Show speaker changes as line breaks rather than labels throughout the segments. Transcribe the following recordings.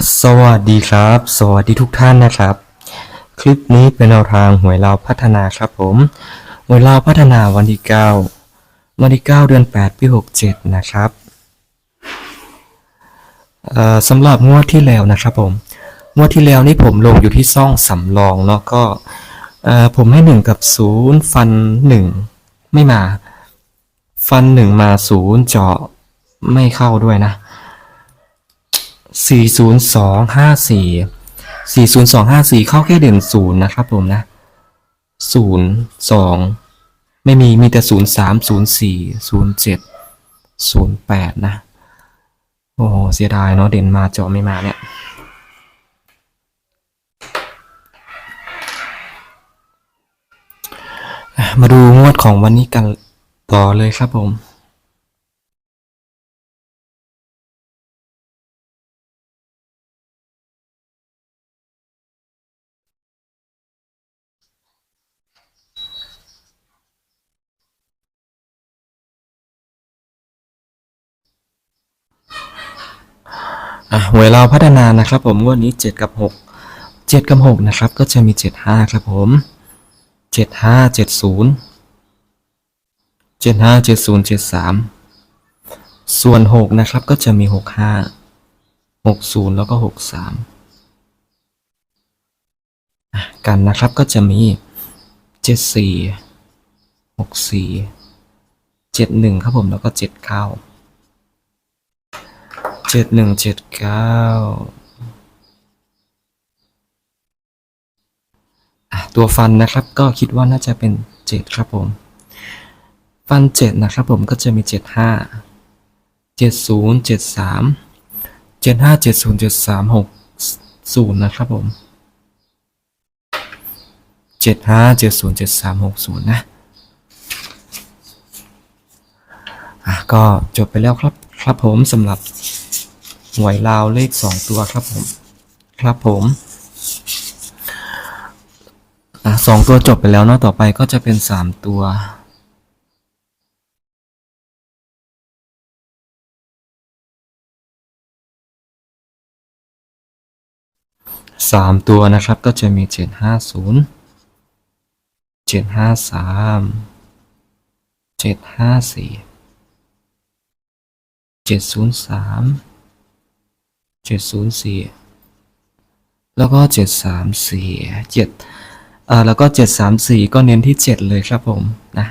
สวัสดีครับ สวัสดีทุกท่านนะครับ คลิปนี้เป็นแนวทางหวยเราวพัฒนาครับผมหวยเราวพัฒนาวันที่9วันที่9เดือน8ปี67 นะครับสำหรับงวดที่แล้วนะครับผมงวดที่แล้วนี่ผมลงอยู่ที่ซ่องสำรองเนาะก็ผมให้ 1 กับ 0 ฟัน 1 ไม่มา ฟัน 1 มา 0 เจาะไม่เข้าด้วยนะ สี่ศูนย์สองห้าสี่สี่ศูนย์สองห้าสี่เข้าแค่เด่นศูนย์นะครับผมนะศูนย์สองไม่มีมีแต่ศูนย์สามศูนย์สี่ศูนย์เจ็ดศูนย์แปดนะ โอ้โห เสียดายเนาะเด่นมาเจาะไม่มาเนี่ยมาดูงวดของวันนี้กันต่อเลยครับผม อะหวยเราพัฒนานะครับผมงวดนี้เจ็ดกับหกเจ็ดกับหกนะครับ ก็จะมีเจ็ดห้าครับผมเจ็ดห้าเจ็ดศูนย์เจ็ดห้าเจ็ดศูนย์เจ็ดสามส่วนหกนะครับ ก็จะมีหกห้าหกศูนย์แล้วก็หกสามกันนะครับก็จะมีเจ็ดสี่หกสี่เจ็ดหนึ่งครับผมแล้วก็เจ็ด เจ็ดหนึ่งเจ็ดเก้าตัวฟันนะครับก็คิดว่าน่าจะเป็นเจ็ดครับผม ฟันเจ็ดนะครับผมก็จะมีเจ็ดห้าเจ็ดศูนย์เจ็ดสามเจ็ดห้าเจ็ดศูนย์เจ็ดสามหกศูนย์นะครับผมเจ็ดห้าเจ็ดศูนย์เจ็ดสามหกศูนย์นะอะก็จบไปแล้วครับครับผมสำหรับ หวยลาวเลขสองตัวครับผม ครับผมอะสองตัวจบไปแล้วเนาะต่อไปก็จะเป็นสามตัวสามตัวนะครับก็จะมีเจ็ดห้าศูนย์เจ็ดห้าสามเจ็ดห้าสี่เจ็ดศูนย์สาม เจ็ดศูนย์สี่แล้วก็เจ็ดสามสี่เจ็ดอ่าแล้วก็เจ็ดสามสี่ก็เน้นที่เจ็ดเลยครับผมนะ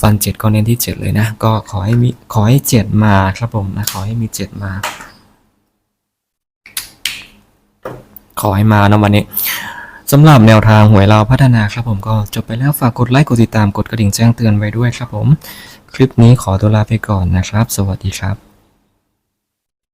ฟันเจ็ดก็เน้นที่เจ็ดเลยนะ ก็ขอให้มีขอให้เจ็ดมาครับผมนะขอให้มีเจ็ดมา ขอให้มานะวันนี้สำหรับแนวทางหวยเราพัฒนาครับผมก็จบไปแล้วฝากกดไลค์กดติดตามกดกระดิ่งแจ้งเตือนไว้ด้วยครับผม คลิปนี้ขอตัวลาไปก่อนนะครับ สวัสดีครับ